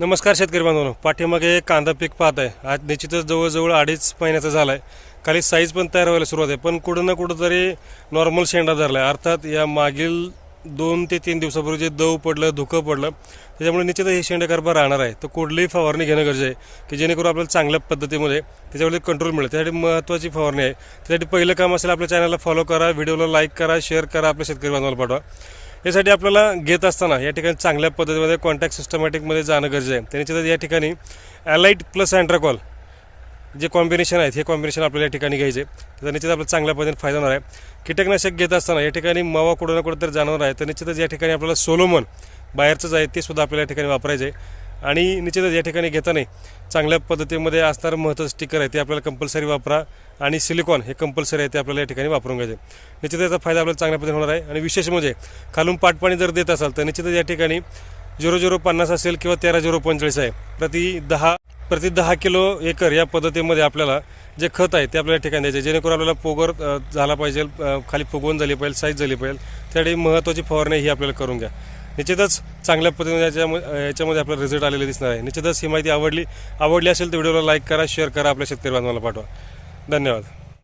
नमस्कार शेतकरी बांधवांनो. पाठीमागे कांदा पीक पाहत आहे. आज निश्चितच जवळजवळ अडीच महिन्याचा झाला आहे खाली साईज पण तयार व्हायला सुरुवात आहे. पण कुठं ना कुठं तरी नॉर्मल शेंडा धरला आहे अर्थात या मागील दोन ते तीन दिवसापूर्वी जे दव पडलं धुकं पडलं त्याच्यामुळे निश्चितच हे शेंडा कारभार राहणार आहे. तर कुठलीही फवारणी घेणं गरजेचं आहे की जेणेकरून आपल्याला चांगल्या पद्धतीमध्ये त्याच्यावरती कंट्रोल मिळेल. त्यासाठी महत्त्वाची फवारणी आहे. त्यासाठी पहिलं काम असेल आपल्या चॅनलला फॉलो करा व्हिडिओला लाईक करा शेअर करा आपल्या शेतकरी बांधवाला पाठवा. यासाठी आपल्याला घेत असताना या ठिकाणी चांगल्या पद्धतीमध्ये कॉन्टॅक्ट सिस्टमॅटिकमध्ये जाणं गरजेचं आहे. त्यानिश्चितच या ठिकाणी ॲलाईट प्लस अँड्राकॉल जे कॉम्बिनेशन आहेत हे कॉम्बिनेशन आपल्याला या ठिकाणी घ्यायचे. तर निश्चित आपल्याला चांगल्या पद्धतीने फायदा होणार आहे. कीटकनाशक घेत असताना या ठिकाणी मावा कुठं ना कुठं तर जाणवणार आहे. तर निश्चितच या ठिकाणी आपल्याला सोलोमन बाहेरचंच आहे ते सुद्धा आपल्याला या ठिकाणी वापरायचं आहे आणि निश्चितच या ठिकाणी घेताना चांगल्या पद्धतीमध्ये असणारं महत्त्वाचं स्टिकर आहे ते आपल्याला कंपल्सरी वापरा आणि सिलिकॉन हे कंपल्सरी आहे ते आपल्याला या ठिकाणी वापरून घ्यायचे. निश्चित याचा फायदा आपल्याला चांगल्या पद्धतीने होणार आहे. आणि विशेष म्हणजे खालून पाटपाणी जर देत असाल तर निश्चितच या ठिकाणी झिरो झिरो पन्नास असेल किंवा तेरा झिरो पंचेचाळीस आहे. प्रति दहा प्रति दहा किलो एकर या पद्धतीमध्ये आपल्याला जे खत आहे ते आपल्याला ठिकाणी द्यायचे. जेणेकरून आपल्याला पोगर झाला पाहिजे खाली फुगवून झाली पाहिजे साईज झाली पाहिजे. त्यासाठी महत्त्वाची फवारणी ही आपल्याला करून घ्या. निश्चितच चांगल्या पद्धतीने याच्यामध्ये याच्यामध्ये आपल्याला रिझल्ट आलेले दिसणार आहे. निश्चितच ही माहिती आवडली आवडली असेल तर व्हिडिओला लाईक करा शेअर करा आपल्या शेतकरी बांधवाला पाठवा. धन्यवाद.